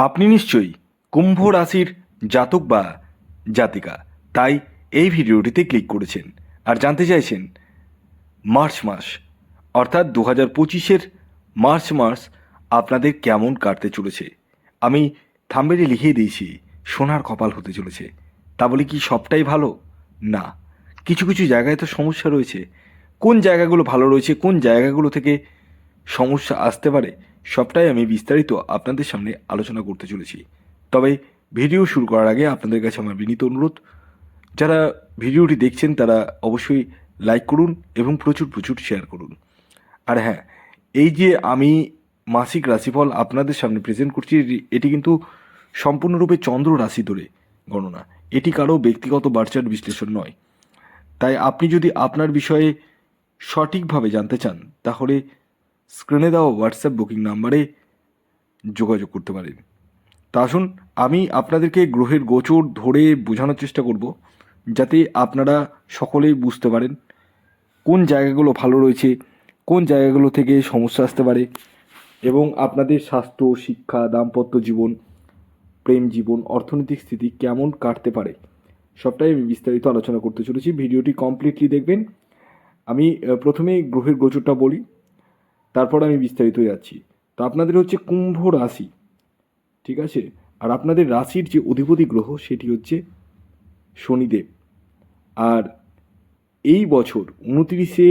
আপনি নিশ্চয়ই কুম্ভ রাশির জাতক বা জাতিকা, তাই এই ভিডিওটিতে ক্লিক করেছেন আর জানতে চাইছেন মার্চ মাস, অর্থাৎ দু হাজার পঁচিশের মার্চ মাস আপনাদের কেমন কাটতে চলেছে? আমি থাম্বেলে লিখিয়ে দিয়েছি, সোনার কপাল হতে চলেছে। তা বলে কি সবটাই ভালো? না। কিছু কিছু জায়গায় তো সমস্যা রয়েছে। কোন জায়গাগুলো ভালো রয়েছে, কোন জায়গাগুলো থেকে সমস্যা আসতে পারে? সবটাই আমি বিস্তারিত আপনাদের সামনে আলোচনা করতে চলেছি। তবে ভিডিও শুরু করার আগে আপনাদের কাছে আমার বিনীত অনুরোধ, যারা ভিডিওটি দেখছেন তারা অবশ্যই লাইক করুন এবং প্রচুর প্রচুর শেয়ার করুন। আর হ্যাঁ এই যে আমি মাসিক রাশিফল আপনাদের সামনে প্রেজেন্ট করছি, এটি- কিন্তু সম্পূর্ণরূপে চন্দ্র রাশি ধরে গণনা। এটি কারও ব্যক্তিগত বার্চার বিশ্লেষণ নয়। তাই আপনি যদি আপনার বিষয়ে সঠিকভাবে জানতে চান, তাহলে স্ক্রিনে দেওয়া হোয়াটসঅ্যাপ বুকিং নাম্বারে যোগাযোগ করতে পারেন। তা আসুন, আমি আপনাদেরকে গ্রহের গোচর ধরে বোঝানোর চেষ্টা করব, যাতে আপনারা সকলেই বুঝতে পারেন কোন জায়গাগুলো ভালো রয়েছে, কোন জায়গাগুলো থেকে সমস্যা আসতে পারে, এবং আপনাদের স্বাস্থ্য, শিক্ষা, দাম্পত্য জীবন, প্রেম জীবন, অর্থনৈতিক স্থিতি কেমন কাটতে পারে, সবটাই আমি বিস্তারিত আলোচনা করতে চলেছি। ভিডিওটি কমপ্লিটলি দেখবেন। আমি প্রথমে গ্রহের গোচরটা বলি। তারপর আমি বিস্তারিত যাচ্ছি। তো আপনাদের হচ্ছে কুম্ভ রাশি, ঠিক আছে? আর আপনাদের রাশির যে অধিপতি গ্রহ, সেটি হচ্ছে শনিদেব। আর এই বছর উনতিরিশে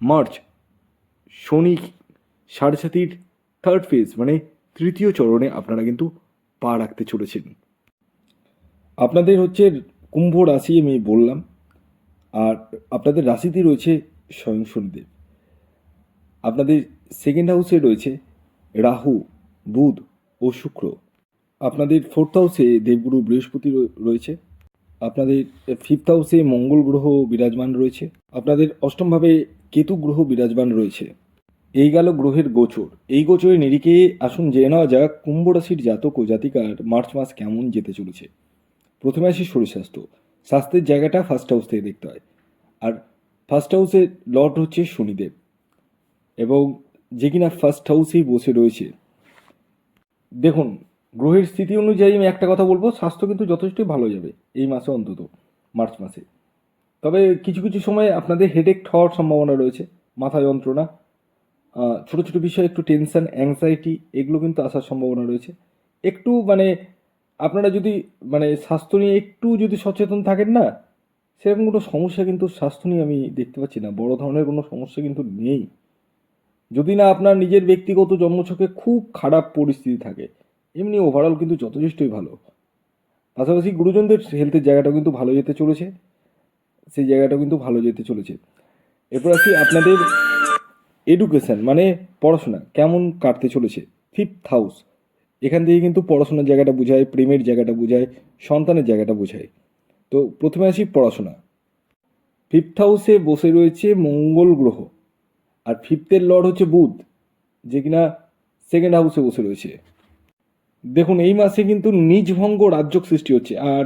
মার্চ, শনি সাড়ে সাতির থার্ড ফেজ মানে তৃতীয় চরণে আপনারা কিন্তু পা রাখতে চলেছেন। আপনাদের হচ্ছে কুম্ভ রাশি আমি বললাম, আর আপনাদের রাশিতে রয়েছে স্বয়ং শনিদেব। আপনাদের সেকেন্ড হাউসে রয়েছে রাহু, বুধ ও শুক্র। আপনাদের ফোর্থ হাউসে দেবগুরু বৃহস্পতি রয়ে- রয়েছে। আপনাদের ফিফথ হাউসে মঙ্গল গ্রহ বিরাজমান রয়েছে। আপনাদের অষ্টমভাবে কেতু গ্রহ বিরাজমান রয়েছে। এই গেল গ্রহের গোচর। এই গোচরের নিরিখে আসুন জেনে নেওয়া যাক কুম্ভ রাশির জাতক ও জাতিকার মার্চ মাস কেমন যেতে চলেছে। প্রথমে আসি শরীর স্বাস্থ্য স্বাস্থ্যের জায়গাটা ফার্স্ট হাউস থেকে দেখতে হয়। আর ফার্স্ট হাউসে লর্ড হচ্ছে শনিদেব। এবং যে কিনা ফার্স্ট হাউসেই বসে রয়েছে। দেখুন, গ্রহের স্থিতি অনুযায়ী আমি একটা কথা বলব, স্বাস্থ্য কিন্তু যথেষ্টই ভালো যাবে এই মাসে অন্তত, মার্চ মাসে। তবে কিছু কিছু সময় আপনাদের হেডেক হওয়ার সম্ভাবনা রয়েছে, মাথা যন্ত্রণা ছোটো ছোট বিষয়ে একটু টেনশন অ্যাংজাইটি এগুলো কিন্তু আসার সম্ভাবনা রয়েছে। একটু মানে আপনারা যদি মানে স্বাস্থ্য নিয়ে একটু যদি সচেতন থাকেন না, সেরকম কোনো সমস্যা কিন্তু স্বাস্থ্য নিয়ে আমি দেখতে পাচ্ছি না। বড় ধরনের কোনো সমস্যা কিন্তু নেই। যদি না আপনার নিজের ব্যক্তিগত জন্মছকে খুব খারাপ পরিস্থিতি থাকে, এমনি ওভারঅল কিন্তু যথেষ্টই ভালো। পাশাপাশি গুরুজনদের হেলথের জায়গাটাও কিন্তু ভালো যেতে চলেছে। সেই জায়গাটাও কিন্তু ভালো যেতে চলেছে। এরপর আসি আপনাদের এডুকেশন মানে পড়াশোনা, কেমন কাটতে চলেছে? ফিফথ হাউস এখান থেকে কিন্তু পড়াশোনার জায়গাটা বোঝায়, প্রেমের জায়গাটা বোঝায়, সন্তানের জায়গাটা বোঝায়। তো প্রথমে আসি পড়াশোনা। ফিফথ হাউসে বসে রয়েছে মঙ্গল গ্রহ। আর ফিফথের লর্ড হচ্ছে বুধ, যে কিনা সেকেন্ড হাউসে বসে রয়েছে। দেখুন, এই মাসে কিন্তু নিজভঙ্গ রাজ্যক সৃষ্টি হচ্ছে। আর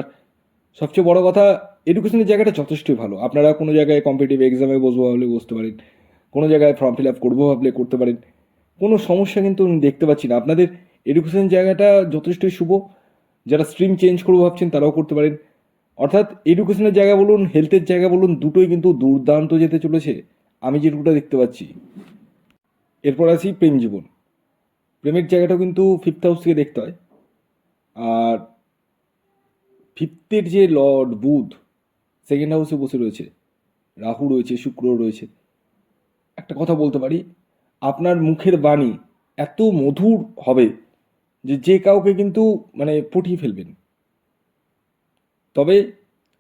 সবচেয়ে বড় কথা এডুকেশনের জায়গাটা যথেষ্টই ভালো। আপনারা কোনো জায়গায় কম্পিটিভ এক্সামে বসবো ভাবলে বসতে পারেন, কোনো জায়গায় ফর্ম ফিল আপ করব ভাবলে করতে পারেন। কোনো সমস্যা কিন্তু আমি দেখতে পাচ্ছি না। আপনাদের এডুকেশন জায়গাটা যথেষ্টই শুভ। যারা স্ট্রিম চেঞ্জ করব ভাবছেন, তারাও করতে পারেন। অর্থাৎ এডুকেশনের জায়গা বলুন হেলথের জায়গা বলুন, দুটোই কিন্তু দুর্দান্ত যেতে চলেছে। আমি যেটুকুটা দেখতে পাচ্ছি। এরপর আসি প্রেম জীবন। প্রেমের জায়গাটাও কিন্তু ফিফথ হাউস থেকে দেখতে হয়। আর ফিফথের যে লর্ড বুধ সেকেন্ড হাউসে বসে রয়েছে। রাহু রয়েছে, শুক্র রয়েছে। একটা কথা বলতে পারি, আপনার মুখের বাণী এত মধুর হবে যে যে কাউকে কিন্তু মানে পটিয়ে ফেলবেন। তবে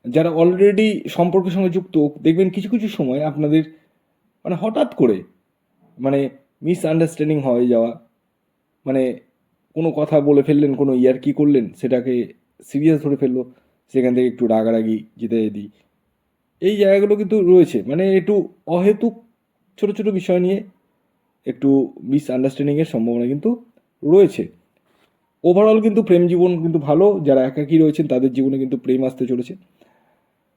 যারা অলরেডি সম্পর্কের সঙ্গে যুক্ত, দেখবেন কিছু কিছু সময় আপনাদের মানে হঠাৎ করে মানে মিসআন্ডারস্ট্যান্ডিং হয়ে যাওয়া মানে কোনো কথা বলে ফেললেন, কোনো ইয়ার কি করলেন, সেটাকে সিরিয়াস ধরে ফেলল, সেখান থেকে একটু রাগারাগি যেতে যেতে এই জায়গাগুলো কিন্তু রয়েছে মানে একটু অহেতুক ছোট ছোট বিষয় নিয়ে একটু মিসআন্ডারস্ট্যান্ডিংয়ের সম্ভাবনা কিন্তু রয়েছে। ওভারঅল কিন্তু প্রেম জীবন কিন্তু ভালো, যারা একাকী রয়েছেন তাদের জীবনে কিন্তু প্রেম আসতে চলেছে।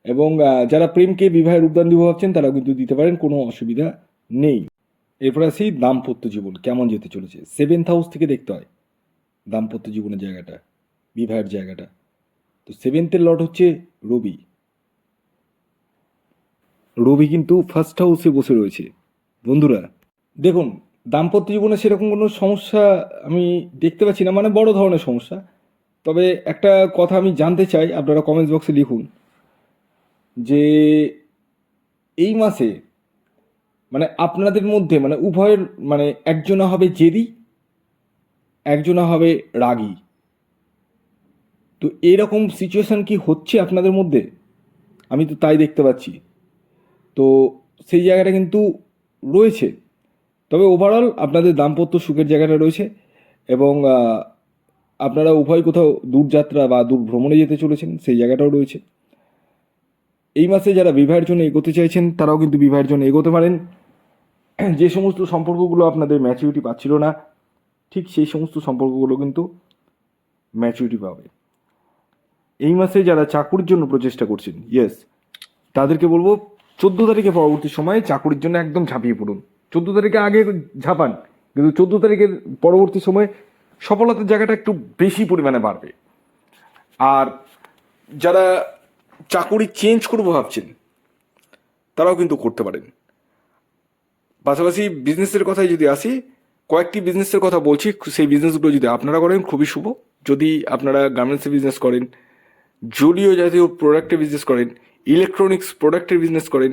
এবং যারা প্রেমকে বিবাহের রূপদান দিব ভাবছেন তারা কিন্তু দিতে পারেন, কোনো অসুবিধা নেই। এরপর আসি দাম্পত্য জীবন, কেমন যেতে চলেছে? সেভেন্থ হাউস থেকে দেখতে হয়, দাম্পত্য জীবনের জায়গাটা, বিবাহের জায়গাটা। তো সেভেন্থের লর্ড হচ্ছে রবি। রবি কিন্তু ফার্স্ট হাউসে বসে রয়েছে। বন্ধুরা, দেখুন, দাম্পত্য জীবনে সেরকম কোনো সমস্যা আমি দেখতে পাচ্ছি না মানে বড় ধরনের সমস্যা। তবে একটা কথা আমি জানতে চাই, আপনারা কমেন্টস বক্সে লিখুন। যে এই মাসে মানে আপনাদের মধ্যে মানে উভয়ের মানে একজনা হবে জেদি, একজনা হবে রাগী। তো এরকম সিচুয়েশন কি হচ্ছে আপনাদের মধ্যে? আমি তো তাই দেখতে পাচ্ছি। তো সেই জায়গাটা কিন্তু রয়েছে। তবে ওভারঅল আপনাদের দাম্পত্য সুখের জায়গাটা রয়েছে এবং আপনারা উভয় কোথাও দূরযাত্রা বা দূর ভ্রমণে যেতে চলেছেন, সেই জায়গাটাও রয়েছে। এই মাসে যারা বিবাহের জন্য এগোতে চাইছেন, তারাও কিন্তু বিবাহের জন্য এগোতে পারেন। যে সমস্ত সম্পর্কগুলো আপনাদের ম্যাচুরিটি পাচ্ছিল না, ঠিক সেই সমস্ত সম্পর্কগুলো কিন্তু ম্যাচুরিটি পাবে। এই মাসে যারা চাকুরির জন্য প্রচেষ্টা করছেন ইয়েস তাদেরকে বলব, চোদ্দ তারিখে পরবর্তী সময়ে চাকুরির জন্য একদম ঝাঁপিয়ে পড়ুন। চোদ্দ তারিখে আগে ঝাঁপান, কিন্তু চোদ্দ তারিখের পরবর্তী সময়ে সফলতার জায়গাটা একটু বেশি পরিমাণে বাড়বে। আর যারা চাকুরি চেঞ্জ করব ভাবছেন, তারাও কিন্তু করতে পারেন। পাশাপাশি বিজনেসের কথায় যদি আসি, কয়েকটি বিজনেসের কথা বলছি, সেই বিজনেসগুলো যদি আপনারা করেন, খুবই শুভ। যদি আপনারা গার্মেন্টসের বিজনেস করেন জলীয় জাতীয় প্রোডাক্টের বিজনেস করেন ইলেকট্রনিক্স প্রোডাক্টের বিজনেস করেন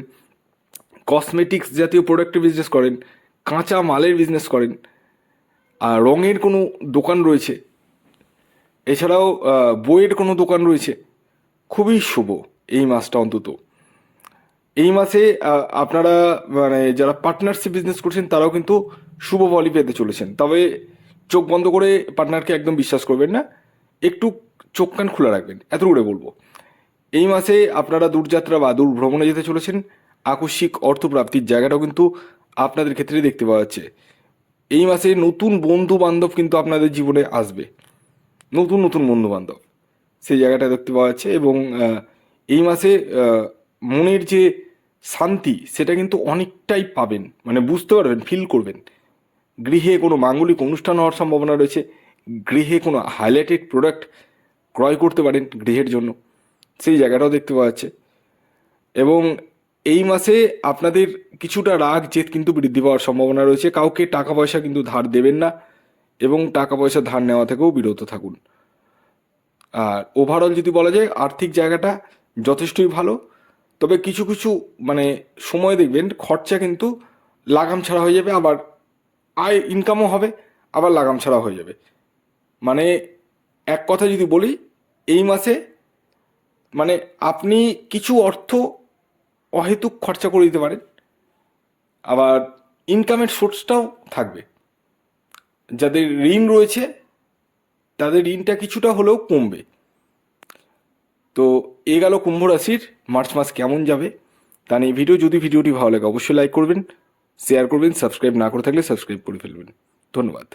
কসমেটিক্স জাতীয় প্রোডাক্টের বিজনেস করেন, কাঁচা মালের বিজনেস করেন, আর রঙের কোনো দোকান রয়েছে, এছাড়াও বইয়ের কোনো দোকান রয়েছে খুবই শুভ এই মাসটা অন্তত। এই মাসে আপনারা মানে যারা পার্টনারশিপ বিজনেস করছেন, তারাও কিন্তু শুভ ফলই পেতে চলেছেন। তবে চোখ বন্ধ করে পার্টনারকে একদম বিশ্বাস করবেন না, একটু চোখ কান খোলা রাখবেন এত করে বলব। এই মাসে আপনারা দূরযাত্রা বা দূর ভ্রমণে যেতে চলেছেন, আকস্মিক অর্থপ্রাপ্তির জায়গাটাও কিন্তু আপনাদের ক্ষেত্রে দেখতে পাওয়া যাচ্ছে। এই মাসে নতুন বন্ধু বান্ধব কিন্তু আপনাদের জীবনে আসবে। নতুন নতুন বন্ধু বান্ধব। সেই জায়গাটা দেখতে পাওয়া যাচ্ছে এবং এই মাসে মনের যে শান্তি সেটা কিন্তু অনেকটাই পাবেন। মানে বুঝতে পারবেন ফিল করবেন। গৃহে কোনো মাঙ্গলিক অনুষ্ঠান হওয়ার সম্ভাবনা রয়েছে, গৃহে কোনো হাইলাইটেড প্রোডাক্ট ক্রয় করতে পারেন গৃহের জন্য। সেই জায়গাটাও দেখতে পাওয়া যাচ্ছে। এবং এই মাসে আপনাদের কিছুটা রাগ, জেদ কিন্তু বৃদ্ধি পাওয়ার সম্ভাবনা রয়েছে। কাউকে টাকা পয়সা কিন্তু ধার দেবেন না এবং টাকা পয়সা ধার নেওয়া থেকেও বিরত থাকুন। আর ওভারঅল যদি বলা যায়, আর্থিক জায়গাটা যথেষ্টই ভালো। তবে কিছু কিছু মানে সময় দেখবেন, খরচা কিন্তু লাগাম ছাড়া হয়ে যাবে, আবার আয় ইনকামও হবে, আবার লাগাম ছাড়া হয়ে যাবে। মানে এক কথা যদি বলি, এই মাসে মানে আপনি কিছু অর্থ অহেতুক খরচা করে দিতে পারেন, আবার ইনকামের সোর্সটাও থাকবে। যাদের ঋণ রয়েছে তাদের ঋণটা কিছুটা হলেও কমবে। তো এ গেল কুম্ভ রাশির মার্চ মাস কেমন যাবে, তা নিয়ে ভিডিও। যদি ভিডিওটি ভালো লাগে, অবশ্যই লাইক করবেন শেয়ার করবেন সাবস্ক্রাইব না করে থাকলে সাবস্ক্রাইব করে ফেলবেন। ধন্যবাদ।